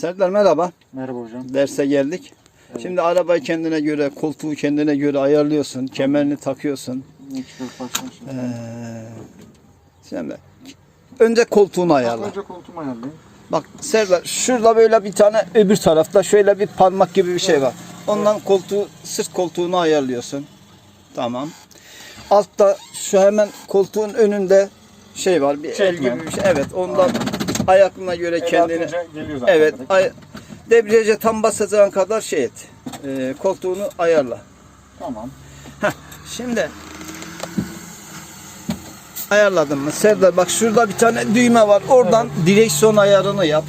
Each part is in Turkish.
Serdar merhaba. Merhaba hocam. Derse geldik. Şimdi arabayı kendine göre, koltuğu kendine göre ayarlıyorsun. Kemerini takıyorsun. Ee, şimdi önce koltuğunu ayarla. Önce koltuğumu ayarlayayım. Bak Serdar şurada böyle bir tane öbür tarafta şöyle bir parmak gibi bir şey var. Ondan koltuğu sırt koltuğunu ayarlıyorsun. Tamam. Altta şu hemen koltuğun önünde şey var. Bir el Çekme. gibi bir şey. Evet ondan ayakına göre kendini atınca geliyor zaten. Evet. Ay, debriyaja tam basacağın kadar şey et. Ee, koltuğunu ayarla. Tamam. Şimdi ayarladın mı? Serdar bak şurada bir tane düğme var. Oradan direksiyon ayarını yap.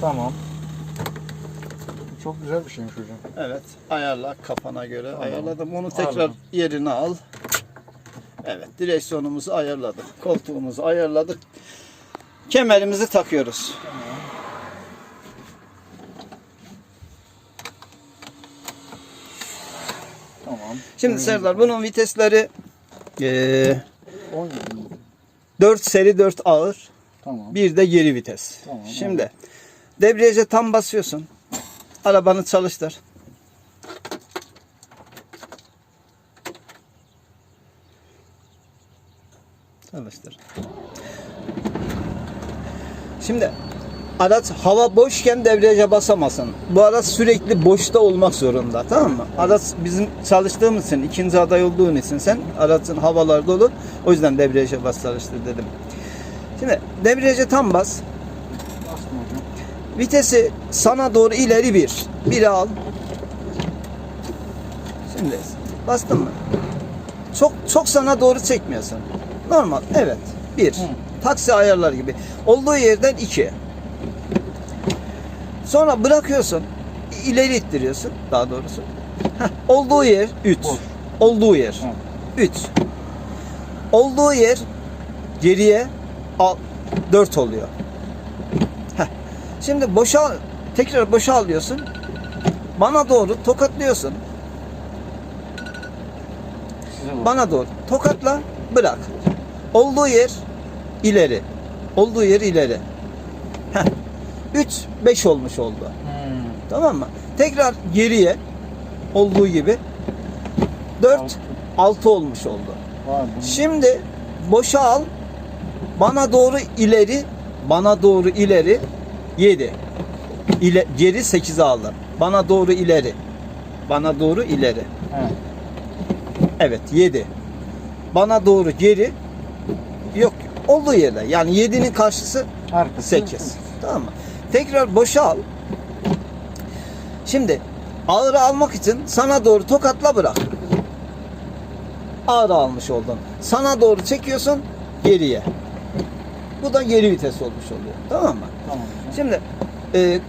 Tamam. Çok güzel bir şeymiş hocam. Evet. Ayarla kafana göre. Tamam. Ayarladım. Onu tekrar Ayarladım. yerine al. Evet. Direksiyonumuzu ayarladık. Koltuğumuzu ayarladık. Kemerimizi takıyoruz. Tamam. Şimdi Serdar bunun vitesleri 17. 4 seri 4 ağır. Tamam. Bir de geri vites. Tamam, Şimdi debriyaja tam basıyorsun. Arabanı çalıştır. Çalıştır. Şimdi araç hava boşken debriyaja basamasın. Bu araç sürekli boşta olmak zorunda. Tamam mı? Araç bizim çalıştığımız için, ikinci aday olduğun için sen aracın havalar dolu. O yüzden debriyaja bas çalıştır dedim. Şimdi debriyaja tam bas. Vitesi sana doğru ileri bir. Biri al. Şimdi bastın mı? Çok çok sana doğru çekmiyorsun. Normal. Evet. Bir. Taksi ayarlar gibi. Olduğu yerden iki. Sonra bırakıyorsun. ileri ittiriyorsun daha doğrusu. Heh, olduğu yer 3. Boş. Olduğu yer Hı. 3. Olduğu yer geriye 4 oluyor. Heh. Şimdi boşa tekrar boşa alıyorsun. Bana doğru tokatlıyorsun. Bana doğru tokatla bırak. Olduğu yer ileri. Olduğu yer ileri. Heh. 3 5 olmuş oldu. Hmm. Tamam mı? Tekrar geriye olduğu gibi 4 Altı. 6 olmuş oldu. Var. Şimdi boşa al. Bana doğru ileri, bana doğru ileri 7. İle, geri 8'e aldım. Bana doğru ileri. Bana doğru ileri. He. Evet 7. Bana doğru geri yok olduğu yerde. Yani 7'nin karşısı Arkası. 8. Tamam mı? Tekrar boşa al. Şimdi ağırı almak için sana doğru tokatla bırak. Ağırı almış oldun. Sana doğru çekiyorsun geriye. Bu da geri vites olmuş oluyor. Tamam mı? Tamam. Şimdi e,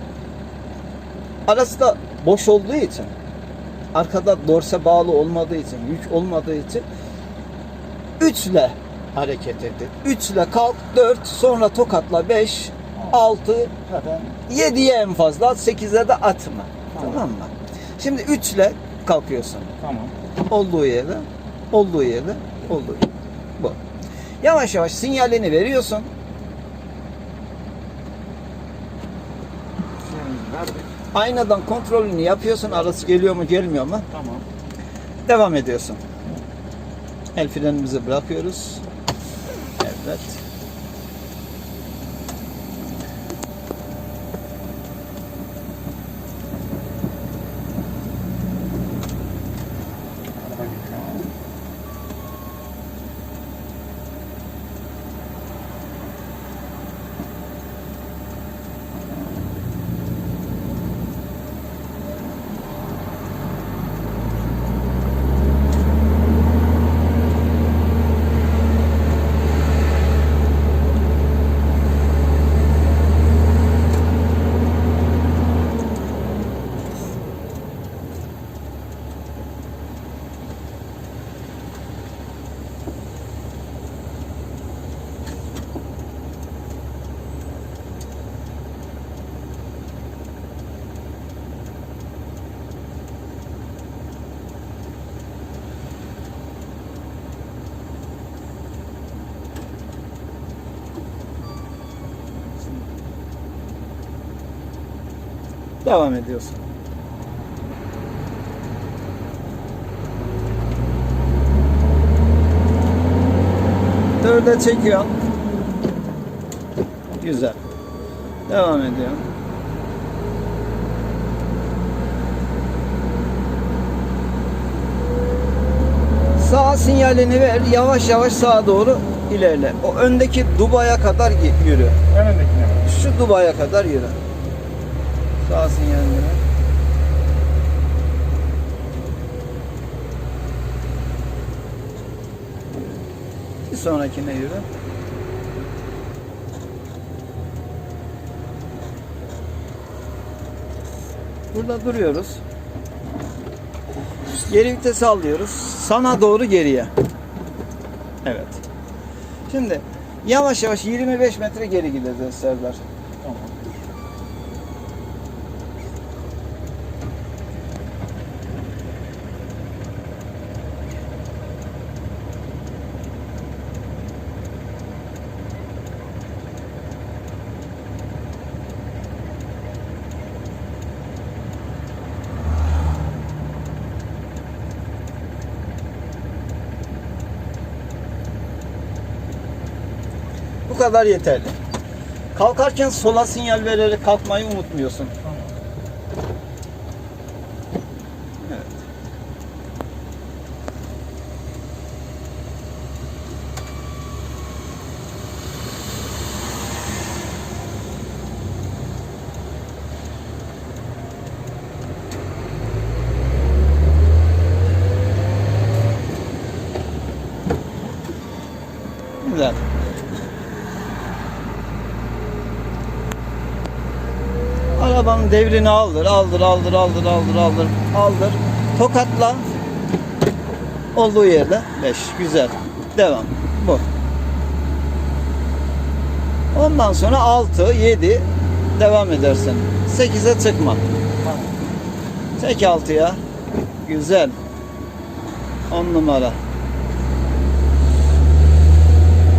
arası da boş olduğu için arkada dorse bağlı olmadığı için yük olmadığı için 3 ile hareket etti. 3 ile kalk 4 sonra tokatla 5 6 Zaten 7'ye en fazla 8'e de atma. Tamam. Tamam mı? Şimdi 3 ile kalkıyorsun. tamam. Olduğu yerde, olduğu yerde, olduğu yerde. Bu. Yavaş yavaş sinyalini veriyorsun. Aynadan kontrolünü yapıyorsun. Arası geliyor mu gelmiyor mu? Tamam. Devam ediyorsun. El frenimizi bırakıyoruz. Evet. Devam ediyorsun. Dörde çekiyorsun. Güzel. Devam ediyorum. Sağ sinyalini ver. Yavaş yavaş sağa doğru ilerle. O öndeki Dubai'ye kadar yürü. Bak. Şu Dubai'ye kadar yürü. Sağ sinyalini ver. Bir sonrakine yürü. Burada duruyoruz. Geri vitesi alıyoruz. Sana doğru geriye. Evet. Şimdi yavaş yavaş 25 metre geri gideceğiz Serdar. Kadar yeterli. Kalkarken sola sinyal vererek kalkmayı unutmuyorsun. Evet. Güzel. Arabanın devrini aldır, aldır, aldır, aldır, aldır, aldır, aldır. Tokatla. Olduğu yerde 5. Güzel. Devam. Bu. Ondan sonra 6, 7 devam edersin. 8'e çıkma. Çek 6'ya. Güzel. 10 numara.